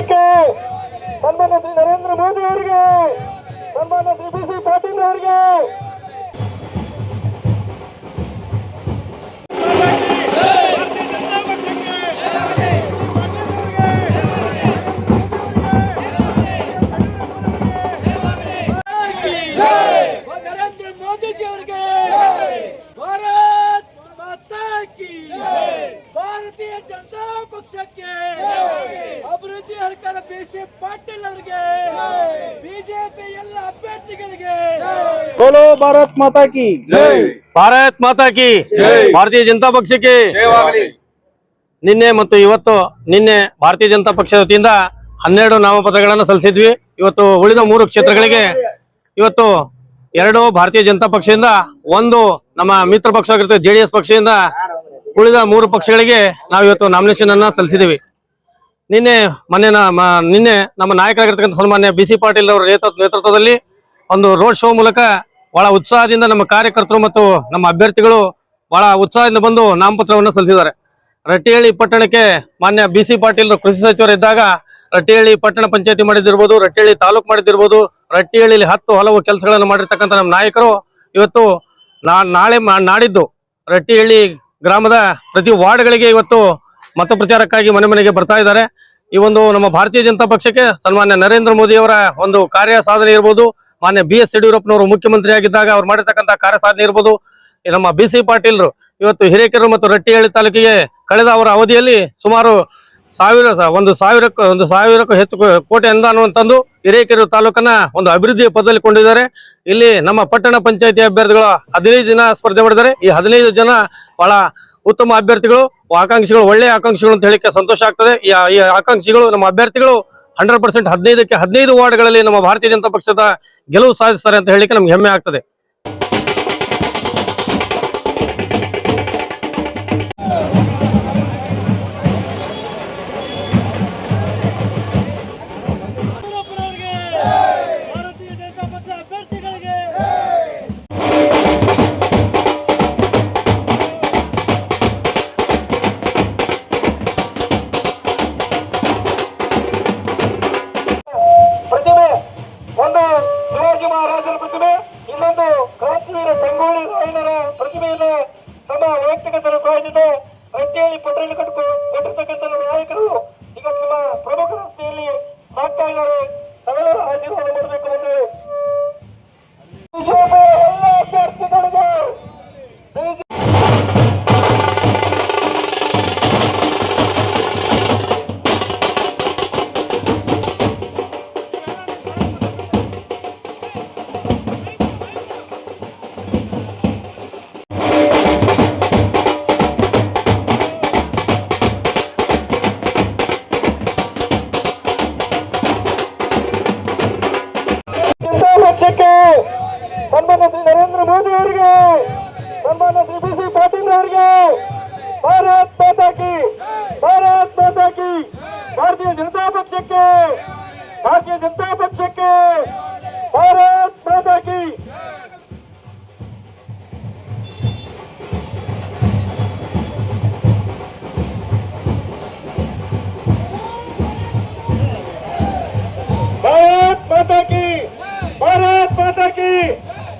ಪಕ್ಷಕ್ಕೆ ಸನ್ಮಾನ್ಯ ಶ್ರೀ ನರೇಂದ್ರ ಮೋದಿ ಅವರಿಗೆ ಸನ್ಮಾನ್ಯ ಶ್ರೀ ಬಿ ಜನತಾ ಪಕ್ಷಕ್ಕೆ ಅಭಿವೃದ್ಧಿ ಸರ್ಕಾರ ಬಿಸಿ ಪಾಟೀಲ್ ಅವರಿಗೆ ಬಿಜೆಪಿ ಎಲ್ಲ ಅಭ್ಯರ್ಥಿಗಳಿಗೆ ಬೋಲೋ ಭಾರತ್ ಮಾತಾ ಕಿ! ಭಾರತ್ ಮಾತಾ ಕಿ! ಭಾರತೀಯ ಜನತಾ ಪಕ್ಷಕ್ಕೆ ನಿನ್ನೆ ಮತ್ತು ಇವತ್ತು ನಿನ್ನೆ ಭಾರತೀಯ ಜನತಾ ಪಕ್ಷದ ವತಿಯಿಂದ ಹನ್ನೆರಡು ನಾಮಪತ್ರಗಳನ್ನು ಸಲ್ಲಿಸಿದ್ವಿ. ಇವತ್ತು ಉಳಿದ ಮೂರು ಕ್ಷೇತ್ರಗಳಿಗೆ ಇವತ್ತು ಎರಡು ಭಾರತೀಯ ಜನತಾ ಪಕ್ಷದಿಂದ ಒಂದು ನಮ್ಮ ಮಿತ್ರ ಪಕ್ಷ ಆಗಿರ್ತದೆ ಜೆಡಿಎಸ್ ಪಕ್ಷದಿಂದ ಉಳಿದ ಮೂರು ಪಕ್ಷಗಳಿಗೆ ನಾವು ಇವತ್ತು ನಾಮಿನೇಷನ್ ಅನ್ನ ಸಲ್ಲಿಸಿದ್ದೀವಿ. ನಿನ್ನೆ ಮೊನ್ನೆ ನಿನ್ನೆ ನಮ್ಮ ನಾಯಕರಾಗಿರ್ತಕ್ಕಂಥ ಸನ್ಮಾನ್ಯ ಬಿ ಸಿ ಪಾಟೀಲ್ ಅವರ ನೇತೃತ್ವ ನೇತೃತ್ವದಲ್ಲಿ ಒಂದು ರೋಡ್ ಶೋ ಮೂಲಕ ಬಹಳ ಉತ್ಸಾಹದಿಂದ ನಮ್ಮ ಕಾರ್ಯಕರ್ತರು ಮತ್ತು ನಮ್ಮ ಅಭ್ಯರ್ಥಿಗಳು ಬಹಳ ಉತ್ಸಾಹದಿಂದ ಬಂದು ನಾಮಪತ್ರವನ್ನು ಸಲ್ಲಿಸಿದ್ದಾರೆ. ರಟ್ಟಿಹಳ್ಳಿ ಪಟ್ಟಣಕ್ಕೆ ಮಾನ್ಯ ಬಿ ಸಿ ಪಾಟೀಲ್ ಕೃಷಿ ಸಚಿವರಿದ್ದಾಗ ರಟ್ಟಿಹಳ್ಳಿ ಪಟ್ಟಣ ಪಂಚಾಯತಿ ಮಾಡಿದಿರ್ಬೋದು ರಟ್ಟಿಹಳ್ಳಿ ತಾಲೂಕು ಮಾಡಿದ್ದಿರ್ಬೋದು ರಟ್ಟಿಹಳ್ಳಿಯಲ್ಲಿ ಹತ್ತು ಹಲವು ಕೆಲಸಗಳನ್ನು ಮಾಡಿರ್ತಕ್ಕಂಥ ನಮ್ಮ ನಾಯಕರು ಇವತ್ತು ನಾಳೆ ನಾಡಿದ್ದು ರಟ್ಟಿಹಳ್ಳಿ ಗ್ರಾಮದ ಪ್ರತಿ ವಾರ್ಡ್ಗಳಿಗೆ ಇವತ್ತು ಮತ ಪ್ರಚಾರಕ್ಕಾಗಿ ಮನೆ ಮನೆಗೆ ಬರ್ತಾ ಇದ್ದಾರೆ. ಈ ಒಂದು ನಮ್ಮ ಭಾರತೀಯ ಜನತಾ ಪಕ್ಷಕ್ಕೆ ಸನ್ಮಾನ್ಯ ನರೇಂದ್ರ ಮೋದಿ ಅವರ ಒಂದು ಕಾರ್ಯ ಸಾಧನೆ ಇರ್ಬೋದು. ಮಾನ್ಯ ಬಿ ಎಸ್ ಯಡಿಯೂರಪ್ಪನವರು ಮುಖ್ಯಮಂತ್ರಿ ಆಗಿದ್ದಾಗ ಅವ್ರು ಮಾಡಿರ್ತಕ್ಕಂಥ ಕಾರ್ಯ ಸಾಧನೆ ಇರ್ಬೋದು. ನಮ್ಮ ಬಿ ಸಿ ಪಾಟೀಲ್ರು ಇವತ್ತು ಹಿರೇಕೆರೂರು ಮತ್ತು ರಟ್ಟಿಹಳ್ಳಿ ತಾಲೂಕಿಗೆ ಕಳೆದ ಅವರ ಅವಧಿಯಲ್ಲಿ ಸುಮಾರು ಸಾವಿರ ಒಂದು ಸಾವಿರಕ್ಕೂ ಒಂದು ಸಾವಿರಕ್ಕೂ ಹೆಚ್ಚು ಕೋಟಿ ಅನುದಾನವನ್ನು ತಂದು ಹಿರೇಕೆರೆ ತಾಲೂಕನ್ನ ಒಂದು ಅಭಿವೃದ್ಧಿಯ ಪದದಲ್ಲಿ ಕೊಂಡಿದ್ದಾರೆ. ಇಲ್ಲಿ ನಮ್ಮ ಪಟ್ಟಣ ಪಂಚಾಯತಿ ಅಭ್ಯರ್ಥಿಗಳು ಹದಿನೈದು ಜನ ಸ್ಪರ್ಧೆ ಮಾಡಿದ್ದಾರೆ. ಈ ಹದಿನೈದು ಜನ ಬಹಳ ಉತ್ತಮ ಅಭ್ಯರ್ಥಿಗಳು. ಆಕಾಂಕ್ಷಿಗಳು ಒಳ್ಳೆಯ ಆಕಾಂಕ್ಷಿಗಳು ಅಂತ ಹೇಳಿಕ್ಕೆ ಸಂತೋಷ ಆಗ್ತದೆ. ಈ ಆಕಾಂಕ್ಷಿಗಳು ನಮ್ಮ ಅಭ್ಯರ್ಥಿಗಳು ಹಂಡ್ರೆಡ್ ಪರ್ಸೆಂಟ್ ಹದಿನೈದಕ್ಕೆ ಹದಿನೈದು ವಾರ್ಡ್ಗಳಲ್ಲಿ ನಮ್ಮ ಭಾರತೀಯ ಜನತಾ ಪಕ್ಷದ ಗೆಲುವು ಸಾಧಿಸ್ತಾರೆ ಅಂತ ಹೇಳಿಕ್ಕೆ ನಮ್ಗೆ ಹೆಮ್ಮೆ ಆಗ್ತದೆ. రోజుతో రొట్టెలు పొట్టలు కట్టుకో ಅವರಿಗೆ ಸನ್ಮಾನ್ಯ ಶ್ರೀ ಬಿ ಸಿ ಪಾಟೀಲ್ ಅವರಿಗೆ ಭಾರತ್ ಮಾತಾ ಕಿ ಭಾರತ್ ಮಾತಾ ಕಿ ಭಾರತೀಯ ಜನತಾ ಪಕ್ಷಕ್ಕೆ ಭಾರತೀಯ ಜನತಾ ಪಕ್ಷಕ್ಕೆ ಭಾರತ್ ಮಾತಾ ಕಿ ಭಾರತ್ ಮಾತಾ ಕಿ ಭಾರತ್ ಮಾತಾ ಕಿ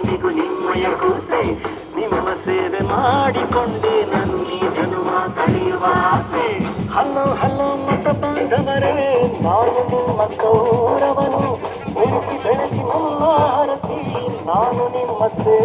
ಎಂದಿಗೂ ನಿಮ್ಮಯ ಕೂಸೆ ನಿಮ್ಮ ಸೇವೆ ಮಾಡಿಕೊಂಡೆ ನನ್ನ ಈ ಜನ್ಮ ಕಳೆಯುವ ಆಸೆ ಹಲೋ ಹಲೋ ಮತ ಬಾಂಧವರೇ ನಾನು ನಿಮ್ಮ ಕೌರವನು ಬೆಳೆಸಿ ಬೆಳೆಸಿ ನನ್ನ ಹರಸಿ ನಾನು ನಿಮ್ಮ ಸೇ